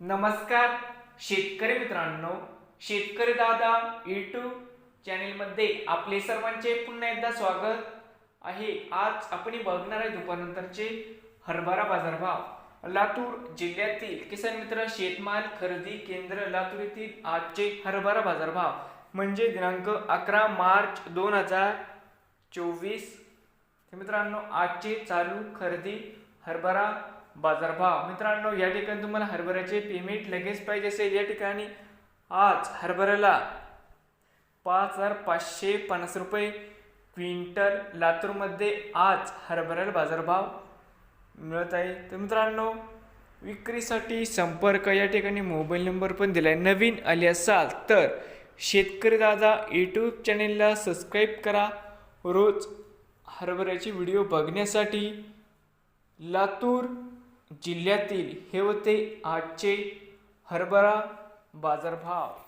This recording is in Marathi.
नमस्कार शेतकरी मित्रांनो शेतकरी दादा यूट्यूब चॅनेलमध्ये आपले सर्वांचे पुन्हा एकदा स्वागत आहे. आज आपण बघणार आहे दुपारनंतरचे हरभरा बाजारभाव. लातूर जिल्ह्यातील किसान मित्र शेतमाल खरेदी केंद्र लातूर येथील आजचे हरभरा बाजारभाव. म्हणजे दिनांक अकरा मार्च दोन हजार चोवीस. मित्रांनो आजचे चालू खरेदी हरभरा बाजारभाव मित्रांनो या ठिकाणी तुम्हाला हरभऱ्याचे पेमेंट लगेच पाहिजे असेल. या ठिकाणी आज हरभऱ्याला पाच हजार पाचशे पन्नास रुपये क्विंटल. लातूरमध्ये आज हरभऱ्याला बाजारभाव मिळत आहे. तर मित्रांनो विक्रीसाठी संपर्क. या ठिकाणी मोबाईल नंबर पण दिला आहे नवीन आले असाल तर शेतकरी दादा यूट्यूब चॅनेलला सबस्क्राईब करा. रोज हरभऱ्याचे व्हिडिओ बघण्यासाठी लातूर जिल्ह्यातील हे होते आजचे हरभरा बाजारभाव.